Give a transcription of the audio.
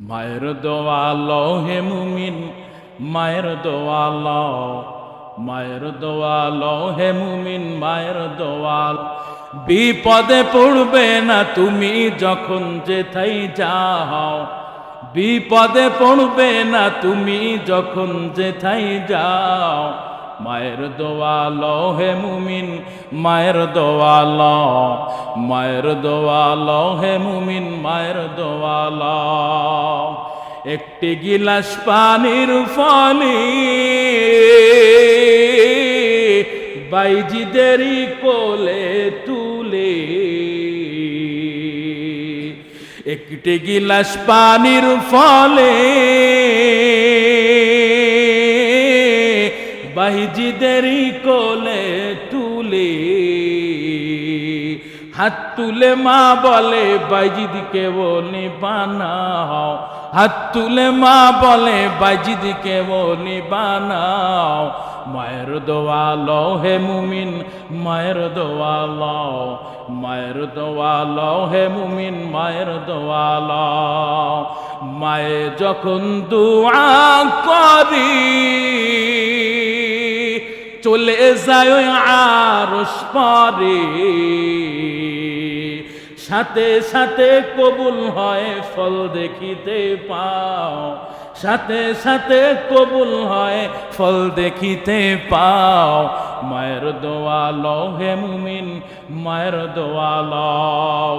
মায়ের দোয়া লও হে মুমিন, মায়ের দোয়া লও মায়ের দোয়া লও হে মুমিন, মায়ের দোয়া লও। বিপদে পড়বে না তুমি যখন যেথাই যাও। বিপদে পড়বে না তুমি যখন যেথাই যাও। মায়ের দোয়া লও হে মুমিন, মায়ের দোয়া লও মায়ের দোয়া লও হে মুমিন, মায়ের দোয়া লও একটি গিলাস পানির ফলি বাইজিদেরই কোলে তুলে। একটি গিলাস পানির ফলে বাইজিদেরই কোলে তুলে। হাত তুলে মা বলে, বাইজিদিকে বলি বানাও। হাত তুলে মা বলে, বাইজিদিকে বলি বানাও। মায়ের দোয়া লও হে মুমিন, মায়ের দোয়া লও মায়ের দোয়া লও হে মুমিন, মায়ের দোয়া লও মায়ে যখন দোয়া করি, চলে যায় পরে সাথে সাথে কবুল হয় ফল দেখিতে পাও। সাথে সাথে কবুল হয় ফল দেখিতে পাও। মায়ের দোয়া লও হে মুমিন, মায়ের দোয়া লও।